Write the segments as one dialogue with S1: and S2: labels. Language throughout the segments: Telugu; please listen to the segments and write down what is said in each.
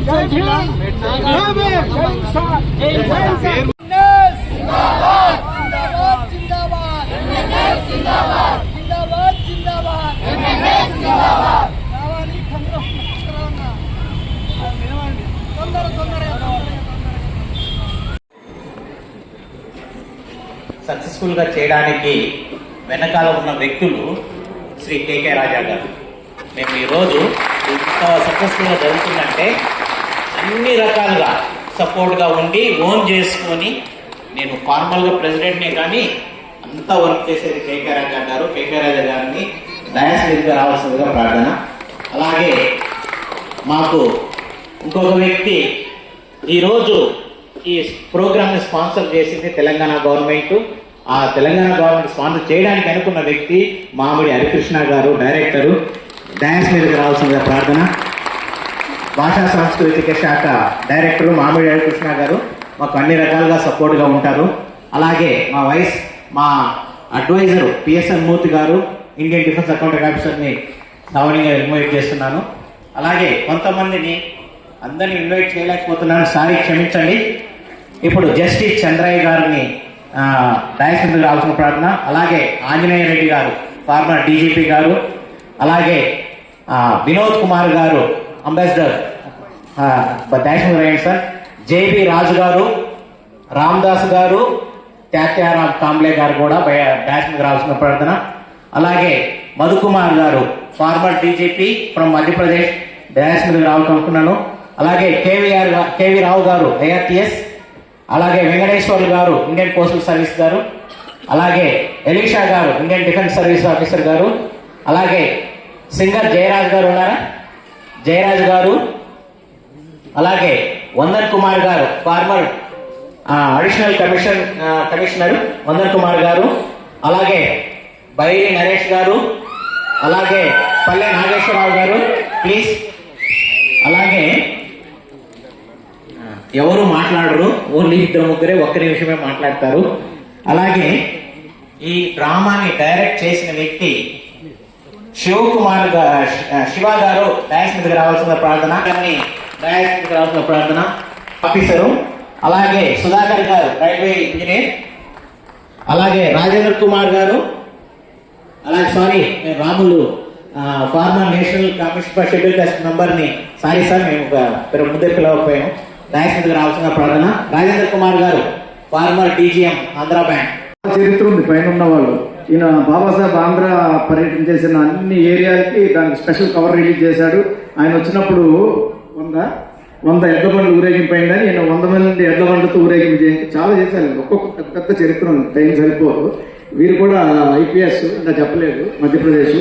S1: మేడ్చల్ జిల్లా
S2: సక్సెస్ఫుల్గా చేయడానికి వెనకాల ఉన్న వ్యక్తులు శ్రీ కేకే రాజా గారు. మేము ఈరోజు ఇంత సక్సెస్ఫుల్గా జరుగుతుందంటే అన్ని రకాలుగా సపోర్ట్గా ఉండి ఓన్ చేసుకొని నేను ఫార్మల్గా ప్రెసిడెంట్నే కానీ అంతా వర్క్ చేసేది కేకే రాజా గారు. కేకే రాజా గారిని డయాస్ మీదుగా రావాల్సిందిగా ప్రార్థన. అలాగే మాకు ఇంకొక వ్యక్తి ఈరోజు ఈ ప్రోగ్రామ్ని స్పాన్సర్ చేసింది తెలంగాణ గవర్నమెంట్. ఆ తెలంగాణ గవర్నమెంట్ స్పాన్సర్ చేయడానికి అనుకున్న వ్యక్తి మామిడి హరికృష్ణ గారు డైరెక్టరు. డ్యాన్స్ మీదకి రావాల్సిందిగా ప్రార్థన. భాషా సాంస్కృతిక శాఖ డైరెక్టర్ మామిడి హరికృష్ణ గారు మాకు అన్ని రకాలుగా సపోర్ట్గా ఉంటారు. అలాగే మా వైస్ మా అడ్వైజర్ పిఎస్ఎన్ మూర్తి గారు ఇండియన్ డిఫెన్స్ అకౌంటెంట్ ఆఫీసర్ని శ్రావణిగా ఇన్వైట్ చేస్తున్నాను. అలాగే కొంతమందిని అందరిని ఇన్వైట్ చేయలేకపోతున్నాను. సారీ క్షమించండి. ఇప్పుడు జస్టిస్ చంద్రయ్య గారిని డయాస్ మీదకి రావాల్సిన ప్రార్థన. అలాగే ఆంజనేయ రెడ్డి గారు ఫార్మర్ డీజీపీ గారు. అలాగే వినోద్ కుమార్ గారు అంబాసిడర్. థ్యాంక్స్ రాయండి సార్ జేబి రాజు గారు రామ్దాస్ గారు త్యాత్యారాం కాంబ్లే గారు కూడా బ్యాచ్ మీద రావాల్సిన ప్రార్థన అలాగే మధుకుమార్ గారు former DGP from Madhya Pradesh batch మీద రావాలనుకుంటున్నాను. అలాగే కేవీఆర్ కేవీ రావు గారు ఏఆర్టీఎస్ అలాగే వెంకటేశ్వర్ గారు ఇండియన్ పోస్టల్ సర్వీస్ గారు. అలాగే ఎలీషా గారు ఇండియన్ డిఫెన్స్ సర్వీస్ ఆఫీసర్ గారు. అలాగే సింగర్ జయరాజ్ గారు ఉన్నారా? జయరాజ్ గారు అలాగే వందన్ కుమార్ గారు former additional commission commissioner Vandan Kumar గారు అలాగే బైరి నరేష్ గారు అలాగే పల్లె నాగేశ్వరరావు గారు ప్లీజ్ అలాగే ఎవరు మాట్లాడరు ఓన్లీ ఇద్దరు ముగ్గురే ఒక్క నిమిషమే మాట్లాడతారు. అలాగే ఈ డ్రామాని డైరెక్ట్ చేసిన వ్యక్తి శివకుమార్ గా- శివ గారు డయాస్ మీదకి రావాల్సిన ప్రార్థన కానీ డయాస్ మీదకి రావాల్సిన ప్రార్థన ఆఫీసరు అలాగే సుధాకర్ గారు రైల్వే ఇంజనీర్ అలాగే రాజేంద్ర కుమార్ గారు అలాగే సారీ మేము Ramulu former national commission for schedule caste నంబర్ని సారీ సార్ మేము ఒక పిర- ముందే పిలవకపోయాము. డయాస్ మీదకి రావాల్సిన ప్రార్థన రాజేంద్ర కుమార్ గారు ఫార్మర్ డీజీఎం ఆంధ్రా బ్యాంక్.
S3: చరిత్ర ఉంది పైన ఉన్న వాళ్ళు ఈయన బాబాసాహెబ్ ఆంధ్ర పర్యటన చేసిన అన్ని ఏరియాలకి దానికి స్పెషల్ కవర్ రిలీజ్ చేశాడు. ఆయన వచ్చినప్పుడు వంద వంద ఎడ్ల బండ్లు ఊరేగింపు అయిందని ఈయన వంద మంది ఎడ్ల బండ్లతో ఊరేగింపు చేయండి చాలా చేశారు. ఒక్కొక్క పెద్ద పెద్ద చరిత్ర టైం సరిపోదు. వీరు కూడా ఐపీఎస్ ఇంకా చెప్పలేదు. మధ్యప్రదేశ్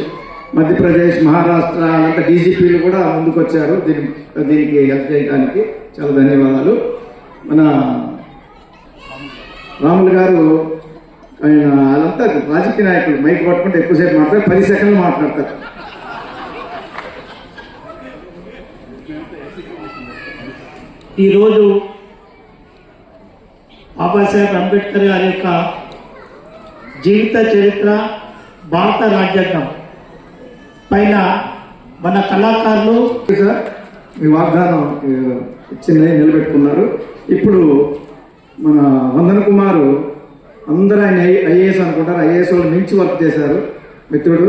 S3: మధ్యప్రదేశ్ మహారాష్ట్ర అంతా డీజీపీలు కూడా ముందుకు వచ్చారు దీని దీనికి హెల్ప్ చేయడానికి చాలా ధన్యవాదాలు. మన రాములు గారు వాళ్ళంతా రాజకీయ నాయకులు మైక్ పట్టుకుంటే ఎక్కువసేపు మాట్లాడతారు పది సెకండ్లు మాట్లాడతారు.
S4: ఈరోజు బాబాసాహెబ్ అంబేద్కర్ గారి యొక్క జీవిత చరిత్ర భారత రాజ్యాంగం పైన మన కళాకారులు
S3: సార్ మీ వాగ్దానం ఆ, ఇచ్చింది నిలబెట్టుకున్నారు. ఇప్పుడు మన వందన కుమారు అందరూ ఆయన ఐఏఎస్ అనుకుంటారు. ఐఏఎస్ వాళ్ళు మించి వర్క్ చేశారు. మిత్రుడు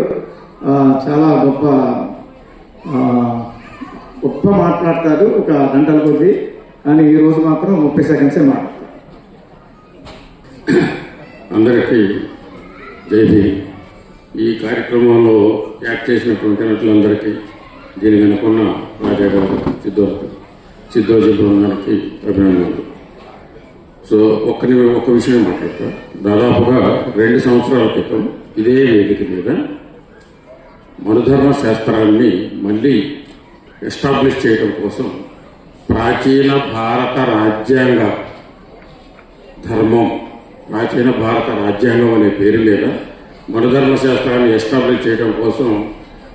S3: చాలా గొప్ప గొప్ప మాట్లాడతారు ఒక గంటల కొద్ది. కానీ ఈరోజు మాత్రం ముప్పై సెకండ్సే మాట్లాడతారు
S5: అందరికీ జై ఈ కార్యక్రమంలో యాక్ట్ చేసినటువంటి నటులందరికీ దీని వెనుకున్న రాజా గారు సిద్ధో సిద్ధోజీ బృందానికి అభినందనలు. సో ఒక్క ఒక ఒక్క విషయం మాట్లాడతా దాదాపుగా రెండు సంవత్సరాల క్రితం ఇదే వేదిక మీద మనుధర్మ శాస్త్రాన్ని మళ్ళీ ఎస్టాబ్లిష్ చేయడం కోసం ప్రాచీన భారత రాజ్యాంగ ధర్మం ప్రాచీన భారత రాజ్యాంగం అనే పేరు మీద మనుధర్మ శాస్త్రాన్ని ఎస్టాబ్లిష్ చేయడం కోసం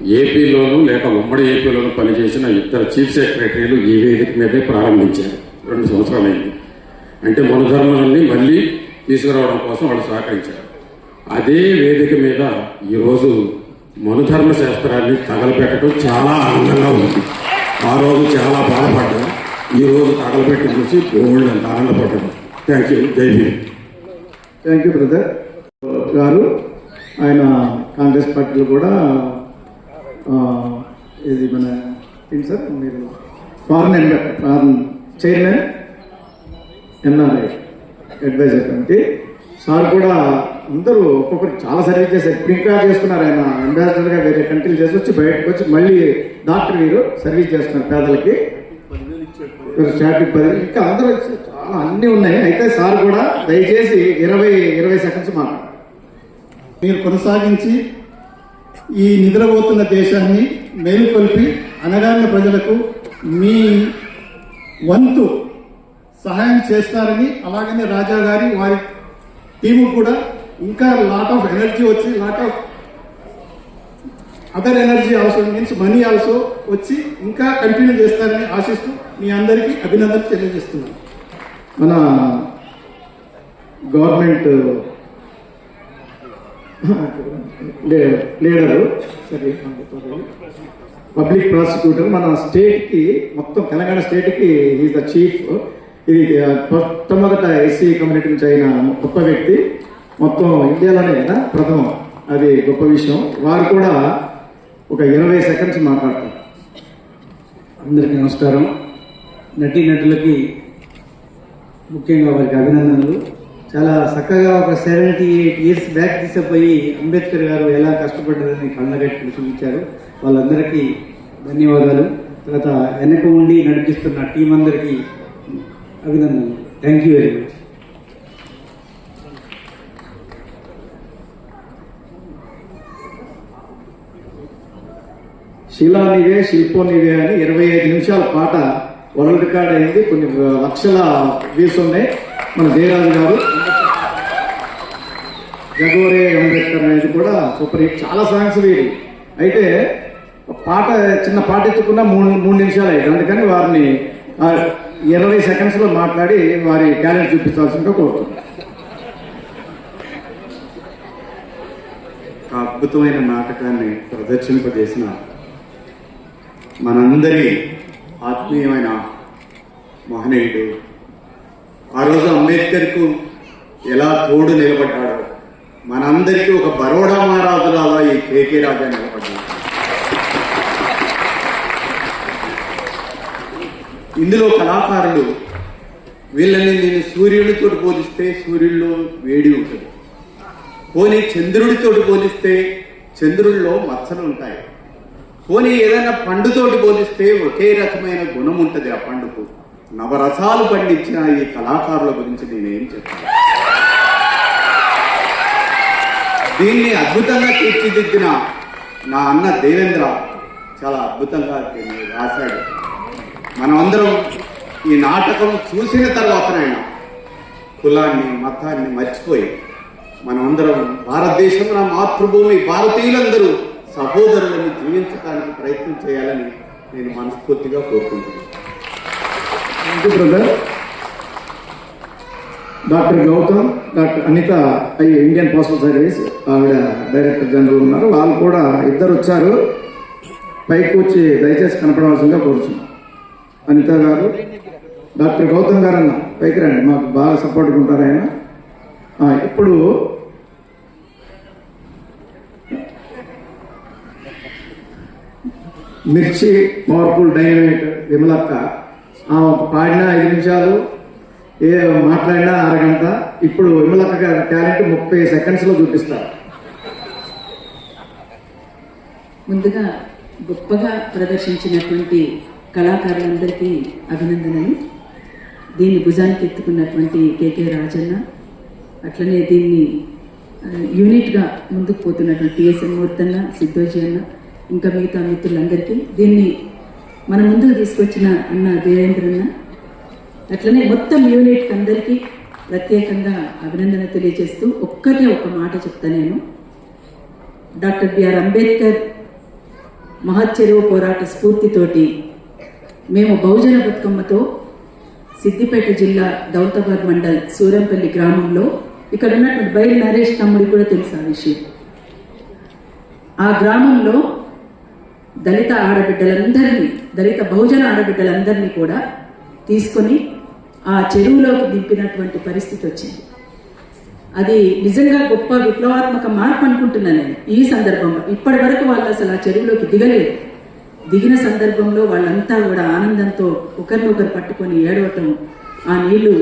S5: ఏపీలోను లేక ఉమ్మడి ఏపీలోను పనిచేసిన ఇద్దరు చీఫ్ సెక్రటరీలు ఈ వేదిక మీదే ప్రారంభించారు. రెండు సంవత్సరాలైంది. అంటే మనధర్మాన్ని మళ్ళీ తీసుకురావడం కోసం వాళ్ళు సహకరించారు. అదే వేదిక మీద ఈరోజు మనుధర్మ శాస్త్రాన్ని తగలపెట్టడం చాలా ఆనందంగా ఉంది. ఆ రోజు చాలా బాధపడ్డాం. ఈ రోజు చూసి గోల్డ్ అంత ఆనందపడ్డాం. థ్యాంక్ యూ జై భీమ్
S3: థ్యాంక్ యూ బ్రదర్ గారు ఆయన కాంగ్రెస్ పార్టీలో కూడా ఇది మన ఏంటి సార్? మీరు foreign foreign chairman. NRI adviser committee sir కూడా అందరూ ఒక్కొక్కరు చాలా సర్వీస్ చేశారు. ఇంకా చేస్తున్నారు ఆయన. అంబాసిడర్గా వేరే కంట్రీలు చేసి వచ్చి బయటకు వచ్చి మళ్ళీ డాక్టర్ వీరు సర్వీస్ చేస్తున్నారు పేదలకి. స్టాటిక్ పది ఇంకా అందరూ చాలా అన్నీ ఉన్నాయి. అయితే సార్ కూడా దయచేసి ఇరవై ఇరవై సెకండ్స్ మాట్లాడు
S4: మీరు కొనసాగించి ఈ నిద్రపోతున్న దేశాన్ని మేలుకొల్పి అనగారిన ప్రజలకు మీ వంతు సహాయం చేస్తారని అలాగనే రాజా గారి వారి టీము కూడా ఇంకా లాట్ ఆఫ్ ఎనర్జీ వచ్చి lot of other energy also means money also వచ్చి ఇంకా కంటిన్యూ చేస్తారని ఆశిస్తూ మీ అందరికీ అభినందన తెలియజేస్తున్నాను.
S3: మన గవర్నమెంట్ లీడరు సరే పబ్లిక్ ప్రాసిక్యూటర్ మన స్టేట్కి మొత్తం తెలంగాణ స్టేట్కి ఈజ్ ద చీఫ్ ఇది మొట్టమొదట ఎస్సీ కమ్యూనిటీ నుంచి అయిన గొప్ప వ్యక్తి. మొత్తం ఇండియాలోనే కదా ప్రథమం అది గొప్ప విషయం. వారు కూడా ఒక ఇరవై సెకండ్స్ మాట్లాడతారు.
S1: అందరికీ నమస్కారం. నటీ నటులకి ముఖ్యంగా వారికి అభినందనలు. చాలా చక్కగా ఒక సెవెంటీ ఎయిట్ ఇయర్స్ బ్యాక్ తీసుకుపోయి అంబేద్కర్ గారు ఎలా కష్టపడ్డారని కళ్ళగట్టి చూపించారు వాళ్ళందరికీ ధన్యవాదాలు. తర్వాత వెనక ఉండి నడిపిస్తున్న టీం అందరికీ అభినందనలు. థ్యాంక్ యూ వెరీ మచ్
S3: శిలా నీవే శిల్పో నీవే అని ఇరవై ఐదు నిమిషాల పాట వరల్డ్ రికార్డ్ అయింది. కొన్ని లక్షల వ్యూస్ ఉన్నాయి. మన జయరాజు గారు జగోరే అంబేద్కర్ అనేది కూడా సూపర్ హిట్ చాలా సాంగ్స్ వీరు అయితే పాట చిన్న పాట ఎత్తుకున్న మూడు మూడు నిమిషాలు అయింది అందుకని వారిని ఇరవై సెకండ్స్లో మాట్లాడి వారి టాలెంట్ చూపించాల్సిందిగా కోరుతున్నాను.
S6: ఒక అద్భుతమైన నాటకాన్ని ప్రదర్శింపజేసిన మనందరి ఆత్మీయమైన మహనీయుడు ఆ రోజు అంబేద్కర్కు ఎలా తోడు నిలబడ్డాడో మనందరికీ ఒక బరోడా మహారాజులాగా ఈ కేకే రాజా నిలబడ్డాడు. ఇందులో కళాకారులు వీళ్ళని నేను సూర్యుడితో పోలిస్తే సూర్యుడిలో వేడి ఉంటుంది. పోనీ చంద్రుడితో పోలిస్తే చంద్రుడిలో మచ్చలు ఉంటాయి. పోనీ ఏదైనా పండుతోటి పోలిస్తే ఒకే రకమైన గుణం ఉంటుంది ఆ పండుకు. నవరసాలు పండించిన ఈ కళాకారుల గురించి నేనేం చెప్తాను దీన్ని అద్భుతంగా తీర్చిదిద్దిన నా అన్న దేవేంద్ర చాలా అద్భుతంగా దీన్ని రాశాడు. మనమందరం ఈ నాటకం చూసిన తర్వాతనైనా కులాన్ని మతాన్ని మర్చిపోయి మనమందరం భారతదేశం నా మాతృభూమి భారతీయులందరూ సహోదరులను జీవించడానికి ప్రయత్నం చేయాలని నేను మనస్ఫూర్తిగా కోరుకుంటున్నాను.
S3: Brother doctor Gautam doctor Anitha I Indian postal service ఆవిడ డైరెక్టర్ జనరల్ ఉన్నారు. వాళ్ళు కూడా ఇద్దరు వచ్చారు. పైకి వచ్చి దయచేసి కనపడవలసిందిగా కోరుచున్నాను అనిత గారు డాక్టర్ గౌతమ్ గారు అన్న పైకి రండి మాకు బాగా సపోర్ట్గా ఉంటారు ఆయన. ఇప్పుడు మిర్చి పవర్ఫుల్ డైనమేట్ విమలక్క. ఆమె పాడిన ఐదు నిమిషాలు ఏ మాట్లాడినా అరగంట. ఇప్పుడు విమలక్క గారి టాలెంట్ ముప్పై సెకండ్స్లో చూపిస్తారు.
S7: ముందుగా గొప్పగా ప్రదర్శించినటువంటి కళాకారులందరికీ అభినందనలు. దీన్ని భుజానికి ఎత్తుకున్నటువంటి కేకే రాజన్న అట్లనే దీన్ని యూనిట్గా ముందుకు పోతున్నటువంటి టిఎస్ఎం మూర్తన్న సిద్ధోజీ అన్న ఇంకా మిగతా మిత్రులందరికీ దీన్ని మన ముందుకు తీసుకొచ్చిన అన్న దేవేంద్రన్న అట్లనే మొత్తం యూనిట్ అందరికీ ప్రత్యేకంగా అభినందన తెలియజేస్తూ ఒక్కటే ఒక మాట చెప్తా నేను. డాక్టర్ బిఆర్ అంబేద్కర్ మహచ్చరువు పోరాట స్ఫూర్తితోటి మేము బహుజన బతుకమ్మతో సిద్దిపేట జిల్లా దౌలతాబాద్ మండల్ సూరంపల్లి గ్రామంలో ఇక్కడ ఉన్నటువంటి బయలు నరేష్ తమ్ముడికి కూడా తెలుసు ఆ విషయం. ఆ గ్రామంలో దళిత ఆడబిడ్డలందరినీ దళిత బహుజన ఆడబిడ్డలందరినీ కూడా తీసుకొని ఆ చెరువులోకి దింపినటువంటి పరిస్థితి వచ్చింది. అది నిజంగా గొప్ప విప్లవాత్మక మార్పు అనుకుంటున్నాను నేను ఈ సందర్భంలో. ఇప్పటి వరకు వాళ్ళు అసలు ఆ చెరువులోకి దిగలేదు. దిగిన సందర్భంలో వాళ్ళంతా కూడా ఆనందంతో ఒకరినొకరు పట్టుకొని ఏడవటం ఆ నీళ్ళు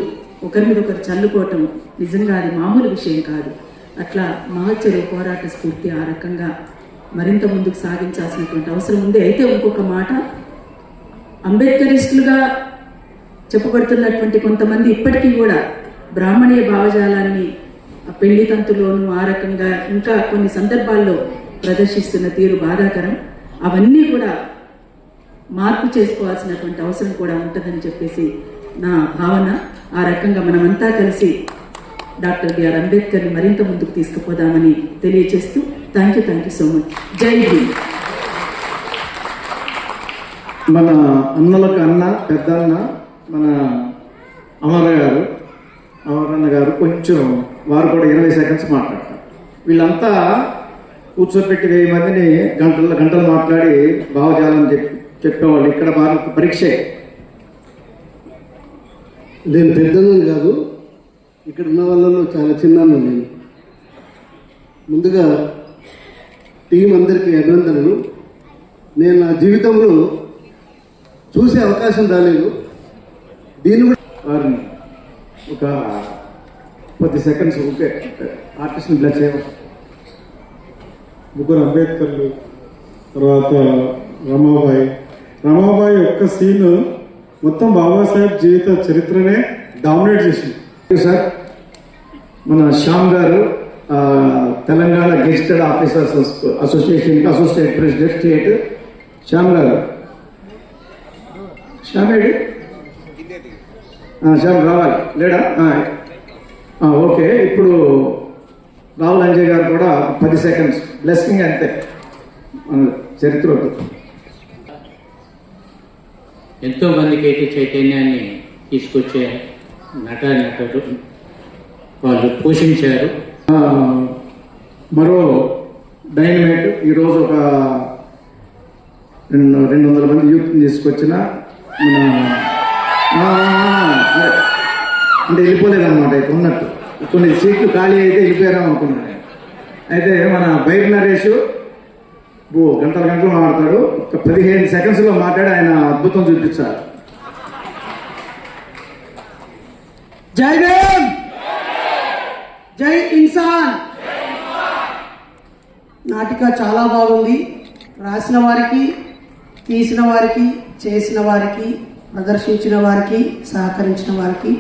S7: ఒకరి మీద ఒకరు చల్లుకోవటం నిజంగా అది మామూలు విషయం కాదు. అట్లా మహోత్సవ పోరాట స్ఫూర్తి ఆ రకంగా మరింత ముందుకు సాగించాల్సినటువంటి అవసరం ఉంది. అయితే ఇంకొక మాట అంబేద్కరిస్టులుగా చెప్పబడుతున్నటువంటి కొంతమంది ఇప్పటికీ కూడా బ్రాహ్మణీయ భావజాలాన్ని ఆ పెళ్ళి తంతులోను ఆ రకంగా ఇంకా కొన్ని సందర్భాల్లో ప్రదర్శిస్తున్న తీరు బాధాకరం. అవన్నీ కూడా మార్పు చేసుకోవాల్సినటువంటి అవసరం కూడా ఉంటుందని చెప్పేసి నా భావన. ఆ రకంగా మనమంతా కలిసి డాక్టర్ బిఆర్ అంబేద్కర్ని మరింత ముందుకు తీసుకుపోదామని తెలియజేస్తూ thank you thank you so much. జై హింద్.
S3: మన అన్నలకు అన్న పెద్దన్న మన అమర గారు అమరన్న గారు కొంచెం వారు కూడా ఇరవై సెకండ్స్ మాట్లాడతారు. వీళ్ళంతా కూర్చోబెట్టి వెయ్యి మందిని గంటల గంటలు మాట్లాడి భావజాలని చెప్పి చెప్పేవాళ్ళు. ఇక్కడ బాగా పరీక్షే.
S8: నేను పెద్దను కాదు ఇక్కడ ఉన్న వాళ్ళలో చాలా చిన్నాను నేను. ముందుగా టీం అందరికీ అభినందనలు. నేను నా జీవితంలో చూసే అవకాశం రాలేదు. దీన్ని కూడా
S3: ఒక పది సెకండ్స్ ఓకే ఆర్టిస్ట్ని ఇలా చేయవచ్చు
S4: ముగ్గురు అంబేద్కర్లు తర్వాత రమాబాయి రమాబాయి యొక్క సీన్ మొత్తం బాబాసాహెబ్ జీవిత చరిత్రనే డామినేట్ చేసింది.
S3: సార్ మన శ్యామ్ గారు Telangana gazetted officers association associate president state Shyam గారు. శ్యామ్ ఏడు శ్యామ్ రావాలి. లేడా? ఓకే. ఇప్పుడు రాహుల్ అంజయ్ గారు కూడా పది సెకండ్స్ బ్లెస్సింగ్ అంతే చరిత్ర చరిత్ర
S9: ఎంతో మందికి అయితే చైతన్యాన్ని తీసుకొచ్చే నట నటుడు వాళ్ళు పోషించారు.
S3: మరో డైనమేట్ ఈరోజు ఒక రెండు రెండు వందల మంది యూత్ తీసుకొచ్చిన మన అంటే వెళ్ళిపోలేదన్నమాట అయితే ఉన్నట్టు. కొన్ని సీట్లు ఖాళీ అయితే వెళ్ళిపోయారా అనుకున్నాను అయితే మన బైక్ నరేష్ ఓ గంటల గంటలు మాట్లాడతాడు. ఒక పదిహేను సెకండ్స్లో మాట్లాడి ఆయన అద్భుతం చూపించారు
S10: జై భీమ్! జై ఇన్సాన్! నాటిక చాలా బాగుంది. రాసిన వారికి తీసిన వారికి చేసిన వారికి ప్రదర్శించిన వారికి సహకరించిన వారికి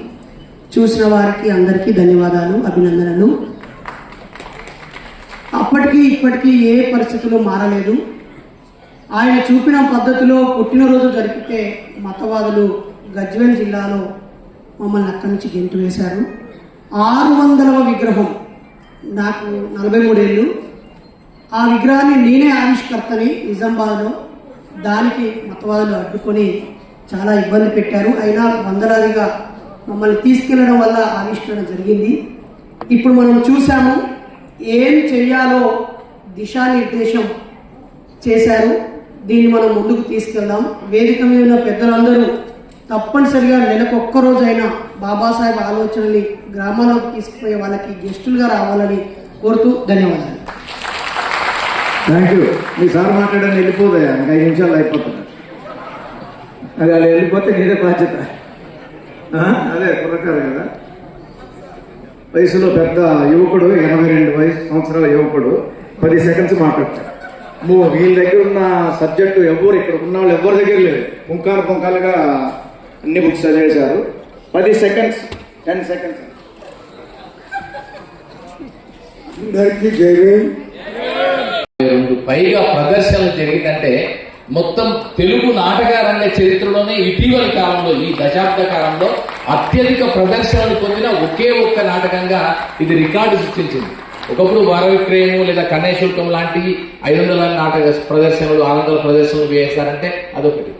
S10: చూసిన వారికి అందరికీ ధన్యవాదాలు అభినందనలు. అప్పటికీ ఇప్పటికీ ఏ పరిస్థితులు మారలేదు. ఆయన చూపిన పద్ధతిలో పుట్టినరోజు జరిపితే మతవాదులు గజ్వేల్ జిల్లాలో మమ్మల్ని అక్కడి నుంచి గెంటు వేశారు. ఆరు వందలవ విగ్రహం నాకు నలభై మూడేళ్ళు ఆ విగ్రహాన్ని నేనే ఆవిష్కర్తని నిజామాబాద్లో దానికి మతవాదులు అడ్డుకొని చాలా ఇబ్బంది పెట్టారు. అయినా వందలాదిగా మమ్మల్ని తీసుకెళ్ళడం వల్ల ఆవిష్కరణ జరిగింది. ఇప్పుడు మనం చూసాము ఏం చేయాలో దిశానిర్దేశం చేశారు. దీన్ని మనం ముందుకు తీసుకెళ్దాం. వేదిక మీద ఉన్న పెద్దలందరూ తప్పనిసరిగా నెలకు ఒక్క రోజైనా బాబాసాహెబ్ ఆలోచనని గ్రామాల్లోకి తీసుకుపోయే వాళ్ళకి గెస్టులుగా రావాలని కోరుతూ ధన్యవాదాలు.
S3: థ్యాంక్ యూ మీ సార్ మాట్లాడాలని వెళ్ళిపోతాయా ఇంకా ఐదు నిమిషాలు అయిపోతుంది. అది అలా వెళ్ళిపోతే నీదే బాధ్యత. అదే కుర్రకారు కదా? వయసులో పెద్ద యువకుడు ఎనభై రెండు వయసు సంవత్సరాల యువకుడు పది సెకండ్స్ మాట్లాడతాడు. మూ వీళ్ళ దగ్గర ఉన్న సబ్జెక్టు ఎవరు ఇక్కడ ఉన్న వాళ్ళు ఎవరి దగ్గర లేదు పుంకాలు పుంకాలుగా అన్ని బుక్స్ చదివేశారు. పది సెకండ్స్ టెన్ సెకండ్స్
S8: అందరికీ
S11: రెండు పైగా ప్రదర్శనలు జరిగిందంటే మొత్తం తెలుగు నాటక రంగ చరిత్రలోనే ఇటీవల కాలంలో ఈ దశాబ్ద కాలంలో అత్యధిక ప్రదర్శనలు పొందిన ఒకే ఒక్క నాటకంగా ఇది రికార్డు సృష్టించింది. ఒకప్పుడు వర విక్రయము లేదా కన్యాశుల్కం లాంటి ఐదు వందల నాటక ప్రదర్శనలు ఆరు వందల ప్రదర్శనలు వేశారంటే అదొకటి.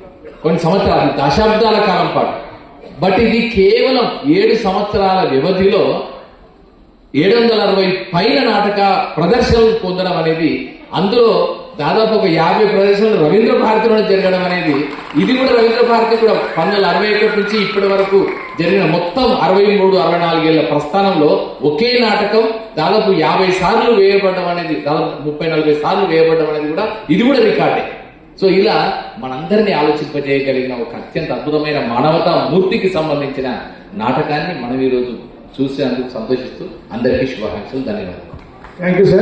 S11: కొన్ని సంవత్సరాలు దశాబ్దాల కాలం పాటు. బట్ ఇది కేవలం ఏడు సంవత్సరాల వ్యవధిలో ఏడు వందల అరవై పైన నాటక ప్రదర్శనలు పొందడం అనేది అందులో దాదాపు ఒక యాభై ప్రదేశాలు రవీంద్ర భారతిలోనే జరగడం అనేది ఇది కూడా రవీంద్ర భారతి కూడా పంతొమ్మిది అరవై ఒకటి నుంచి ఇప్పటి వరకు జరిగిన మొత్తం అరవై మూడు అరవై నాలుగేళ్ళ ప్రస్థానంలో ఒకే నాటకం దాదాపు యాభై సార్లు వేయబడడం అనేది దాదాపు ముప్పై నలభై సార్లు వేయబడడం అనేది కూడా ఇది కూడా రికార్డే. సో ఇలా మనందరినీ ఆలోచింపజేయగలిగిన ఒక అత్యంత అద్భుతమైన మానవతా మూర్తికి సంబంధించిన నాటకాన్ని మనం ఈరోజు చూసేందుకు సంతోషిస్తూ అందరికీ శుభాకాంక్షలు ధన్యవాదాలు.
S3: Thank you sir